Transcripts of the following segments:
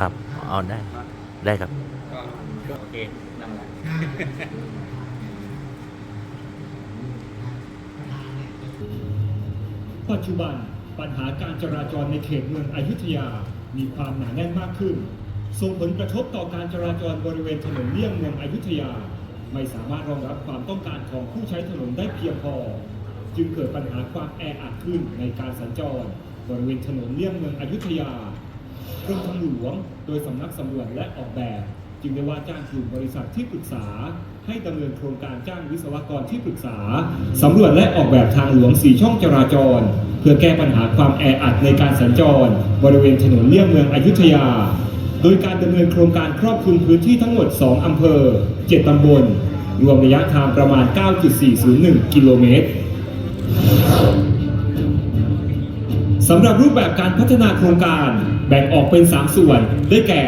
ครับเอาได้ ได้ครับก็โอเคนั่งแหละปัจจุบันปัญหาการจราจรในเขตเมืองอยุธยามีความหนาแน่นมากขึ้น ส่งผลกระทบต่อการจราจรบริเวณถนนเลี่ยงเมืองอยุธยา ไม่สามารถรองรับความต้องการของผู้ใช้ถนนได้เพียงพอ จึงเกิดปัญหาความแออัดขึ้นในการสัญจร บริเวณถนนเลี่ยงเมืองอยุธยากรมทางหลวง โดยสำนักสำรวจและออกแบบ จึงได้ว่าจ้างกลุ่มบริษัทที่ปรึกษา ให้ดำเนินโครงการจ้างวิศวกรที่ปรึกษาสำรวจและออกแบบทางหลวงสีช่องจราจร เพื่อแก้ปัญหาความแออัดในการสัญจร บริเวณถนนเลี่ยงเมืองอยุธยา โดยการดำเนินโครงการครอบคลุมพื้นที่ทั้งหมด 2 อำเภอ 7 ตำบล รวมระยะทางประมาณ 9.401 กิโลเมตรสำหรับรูปแบบการพัฒนาโครงการแบ่งออกเป็น 3 ส่วน ได้แก่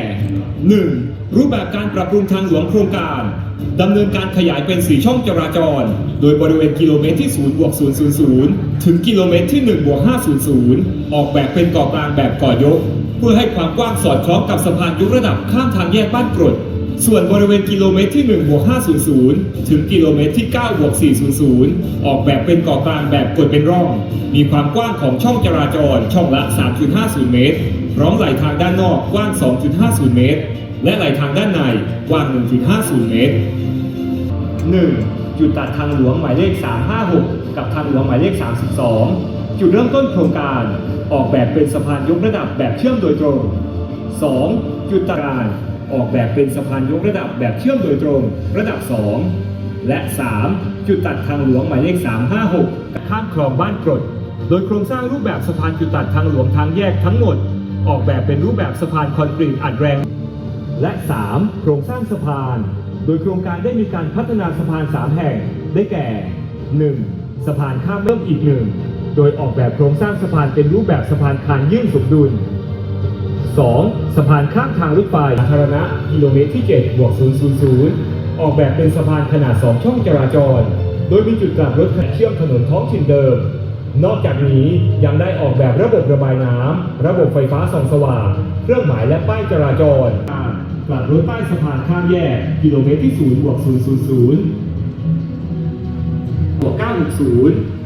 1. รูปแบบการปรับปรุงทางหลวงโครงการดำเนินการขยายเป็น 4 ช่องจราจร โดยบริเวณกิโลเมตรที่ 0 บวก 000 ถึงกิโลเมตรที่ 1 บวก 500 ออกแบบเป็นก่อกลางแบบก่อยก เพื่อให้ความกว้างสอดคล้องกับสะพานยกระดับข้ามทางแยกบ้านกรด ส่วนบริเวณกิโลเมตรที่1บวก500 ถึงกิโลเมตรที่9บวก400 ออกแบบเป็นก่อกลางแบบกดเป็นร่อง มีความกว้างของช่องจราจรช่องละ 3.50 เมตร พร้อมไหลทางด้านนอกกว้าง 2.50 เมตร และไหลทางด้านในกว้าง 1.50 เมตร 1. จุดตัดทางหลวงหมายเลข 356 กับทางหลวงหมายเลข 32 จุดเริ่มต้นโครงการออกแบบเป็นสะพานยกระดับแบบเชื่อมโดยตรง 2. จุดตัดการออกแบบเป็นสะพานยกระดับแบบเชื่อมโดยตรงระดับ 2 และ 3. จุดตัดทางหลวงหมายเลข 356 ข้ามคลองบ้านกรด โดยโครงสร้างรูปแบบสะพานจุดตัดทางหลวงทางแยกทั้งหมด ออกแบบเป็นรูปแบบสะพานคอนกรีตอัดแรง และ 3. โครงสร้างสะพาน โดยโครงการได้มีการพัฒนาสะพาน 3 แห่งได้แก่ 1. สะพานข้ามเริ่มอีกหนึ่ง โดยออกแบบโครงสร้างสะพานเป็นรูปแบบสะพานคานยื่นสมดุล 2. สะพานข้ามทางรถไฟสาธารณะกิโลเมตรที่7บวก000 ออกแบบเป็นสะพานขนาด 2 ช่องจราจร โดยมีจุดกลับรถขนเชื่อมถนนท้องถิ่นเดิม นอกจากนี้ยังได้ออกแบบระบบระบายน้ำ ระบบไฟฟ้าส่องสว่าง เครื่องหมายและป้ายจราจรกลับรถใต้สะพานข้ามแยกกิโลเมตรที่0บวก000บวก960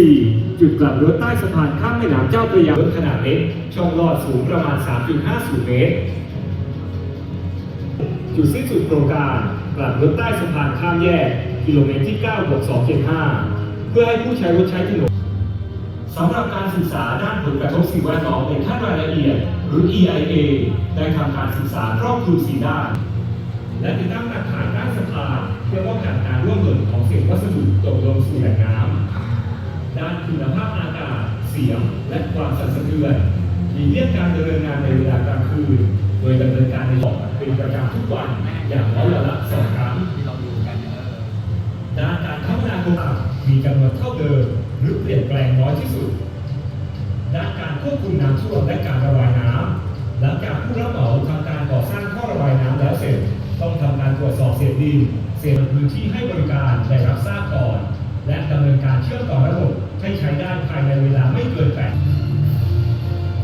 4. จุดกลับรถใต้สะพานข้ามแม่น้ำเจ้าพระยารถขนาดเล็กช่องลอดสูงประมาณ 3.50 เมตร จุดสิ้นสุดโครงการกลับรถใต้สะพานข้ามแยก กิโลเมตรที่9บวก275 เพื่อให้ผู้ใช้รถใช้ถนนสำหรับการศึกษาด้านผลกระทบสิ่งแวดล้อมในขั้นรายละเอียด หรือ EIA ได้ทำการศึกษาครอบคลุมสีด้าน และติดตั้งหลักฐานด้านสะพานเพื่อป้องกันการร่วงหล่นของเศษวัสดุตกลงสู่แหล่งน้ำ ด้านคุณภาพอากาศ เสียง และความสั่นสะเทือนหลีกเลี่ยงการดำเนินงานในเวลากลางคืน โดยดำเนินการในหอกเป็นประจำทุกวัน อย่างน้อยวันละสองครั้งที่เราดูกันด้านการคมนาคมมีจำนวนเท่าเดิมหรือเปลี่ยนแปลงน้อยที่สุด ด้านการควบคุมน้ำท่วมและการระบายน้ำหลังจากผู้รับเหมาทำการก่อสร้างท่อระบายน้ำแล้วเสร็จ ต้องทำการตรวจสอบเศษดินเศษพื้นที่ให้บริการได้รั ให้ใช้ได้ภายในเวลาไม่เกินแปด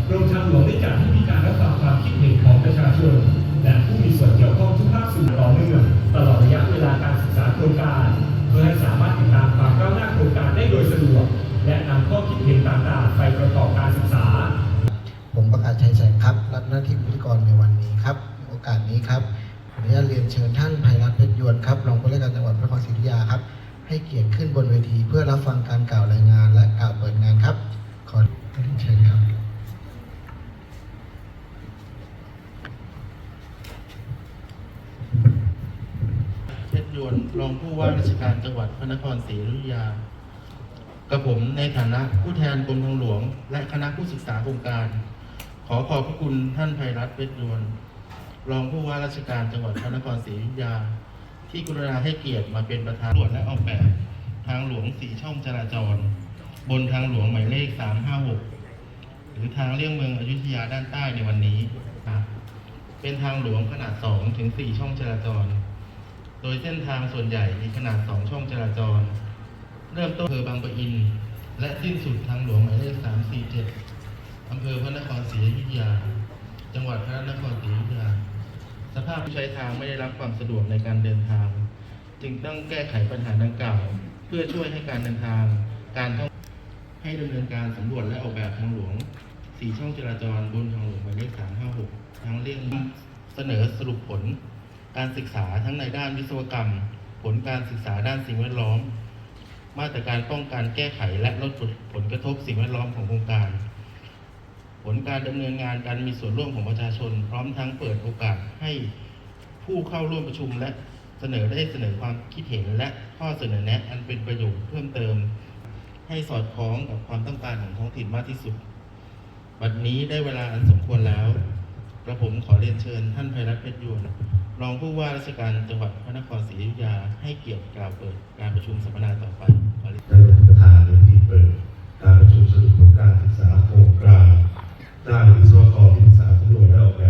กรมทางหลวงได้จัดให้มีการรับฟังความคิดเห็นของประชาชน และผู้มีส่วนเกี่ยวข้องทุกภาคส่วนต่อเนื่องตลอดระยะเวลาการศึกษาโครงการ เพื่อให้สามารถติดตามความก้าวหน้าโครงการได้โดยสะดวก และนำข้อคิดเห็นต่างๆ ไปประกอบการศึกษา ผมประกาศชัยแสงครับ รับหน้าที่พิธีกรในวันนี้ครับ โอกาสนี้ครับขออนุญาตเรียนเชิญท่านภัยรัตน์เพชรยวนครับรอง ให้เกียรติขึ้นบนเวที เพื่อรับฟังการกล่าวรายงาน และกล่าวเปิดงานครับ ขอเชิญครับ เพชรยวนรองผู้ว่าราชการจังหวัดพระนครศรีอยุธยา กับผมในฐานะผู้แทนกรมทางหลวง และคณะผู้ศึกษาโครงการ ขอขอบพระคุณท่านไพรัตน์เพชรยวนรองผู้ว่าราชการจังหวัดพระนครศรีอยุธยา ที่กรุณาให้เกียรติมาเป็นประธานตรวจและออกแบบ ทางหลวงสีช่องจราจร บนทางหลวงหมายเลข 356 หรือทางเลี่ยงเมืองอยุธยาด้านใต้ในวันนี้เป็นทางหลวงขนาด 2 ถึง 4 ช่องจราจร โดยเส้นทางส่วนใหญ่มีขนาด 2 ช่องจราจร เริ่มต้นอำเภอบางปะอิน และสิ้นสุดทางหลวงหมายเลข 347 อำเภอพระนครศรีอยุธยา จังหวัดพระนครศรีอยุธยา สภาพผู้ใช้ทางไม่ได้รับความสะดวกในการเดินทาง จึงต้องแก้ไขปัญหาดังกล่าว เพื่อช่วยให้การเดินทาง การท่องให้ดำเนินการสำรวจและออกแบบทางหลวงสี่ช่องจราจรบนทางหลวงหมายเลข356ทางเลี่ยงเสนอสรุปผล การศึกษาทั้งในด้านวิศวกรรม ผลการศึกษาด้านสิ่งแวดล้อม มาตรการป้องกันแก้ไขและลดผลกระทบสิ่งแวดล้อมของโครงการ ลการดำเนินงานการมีส่วนร่วมของประชาชน พร้อมทั้งเปิดโอกาสให้ผู้เข้าร่วมประชุมและเสนอได้เสนอความคิดเห็นและข้อเสนอแนะ อันเป็นประโยชน์เพิ่มเติม ให้สอดคล้องกับความต้องการของท้องถิ่นมากที่สุดวันนี้ได้เวลาอันสมควรแล้วกระผมขอเรียนเชิญท่านไพรัตเพชรยวนรองผู้ว่าราชการจังหวัดพระนครศรีอยุธยาให้เกียรติกล่าวเปิดการประชุมสัมมนาต่อไป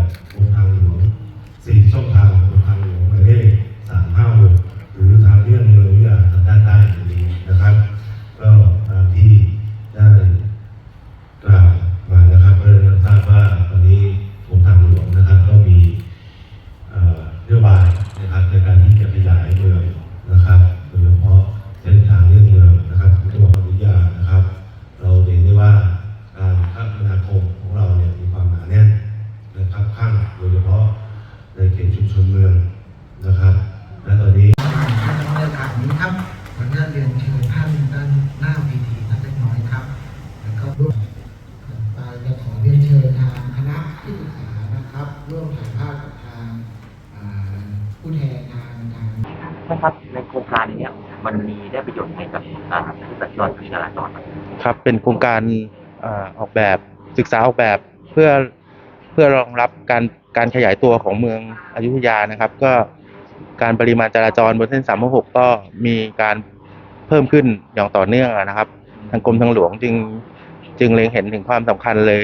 Yeah. นะครับข้างโดยเฉพาะในเขตชุมชนเมืองนะครับ และตอนนี้ในโอกาสนี้ครับขออนุญาตเรียนเชิญท่านด้านหน้าเวทีสักเล็กน้อยครับ แล้วก็ร่วมต่อไปจะขอเรียนเชิญทางคณะที่ปรึกษานะครับ ร่วมถ่ายภาพกับทางอ่าผู้แทนทางทางนะครับในโครงการเนี้ยมันมีได้ประโยชน์ให้กับอ่าผู้สัญจรผู้จราจรไหมครับเป็นโครงการอาออกแบบศึกษาออกแบบเพื่อเพื่อรองรับการการขยายตัวของเมืองอยุธยานะครับ ก็การปริมาณจราจรบนเส้น 366 ก็มีการเพิ่มขึ้นอย่างต่อเนื่องอะนะครับ ทางกรมทางหลวงจึงจึงเล็งเห็นถึงความสำคัญเลย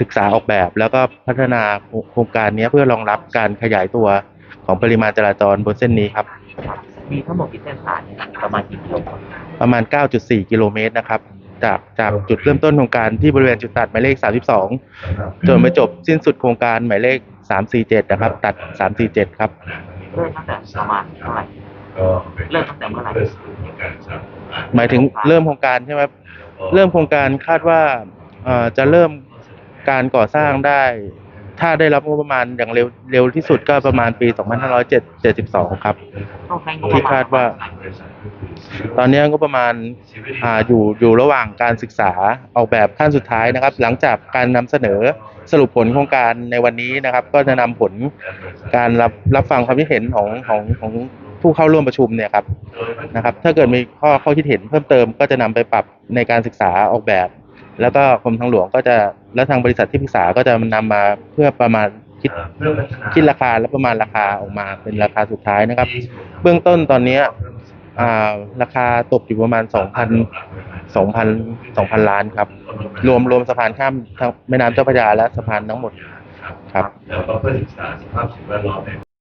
ศึกษาออกแบบ แล้วก็พัฒนาโครงการนี้เพื่อรองรับการขยายตัวของปริมาณจราจรบนเส้นนี้ครับ มีทั้งหมดกี่เส้นทางเนี่ยประมาณกี่กิโลประมาณ 9.4 กิโลเมตรนะครับ จากจากจุดเริ่มต้นโครงการที่บริเวณจุดตัดหมายเลข 32 จนไปจบสิ้นสุดโครงการหมายเลข 347 นะครับ ตัด 347 ครับเริ่มตั้งแต่ประมาณเท่าไหร่เริ่มตั้งแต่เมื่อไหร่หมายถึงเริ่มโครงการใช่ไหมครับเริ่มโครงการคาดว่าเอ่อจะเริ่มการก่อสร้างได้ ถ้าได้รับงบประมาณอย่างเร็วเร็วที่สุดก็ประมาณปี 2572 ครับ ต้องใช้งบปที่มาณคาดว่า ตอนนี้งบประมาณอ่าอยู่อยู่ระหว่างการศึกษาออกแบบขั้นสุดท้ายนะครับ หลังจากการนำเสนอสรุปผลโครงการในวันนี้นะครับ ก็จะนำผลการรับรับฟังความคิดเห็นของของของผู้เข้าร่วมประชุมเนี่ยครับนะครับ ถ้าเกิดมีข้อข้อคิดเห็นเพิ่มเติมก็จะนำไปปรับในการศึกษาออกแบบ แล้วก็กรมทางหลวงก็จะและทางบริษัทที่ปรึกษาก็จะนำมาเพื่อประมาณคิดคิดราคาและประมาณราคาออกมาเป็นราคาสุดท้ายนะครับ เบื้องต้นตอนเนี้ยอ่าราคาตกอยู่ประมาณ 2,000 2,000 2,000 ล้านครับ รวมรวมสะพานข้ามทั้งแม่น้ำเจ้าพระยาและสะพานทั้งหมดครับแล้วก็เพื่อศึกษาสภาพสิ่งแวดล้อม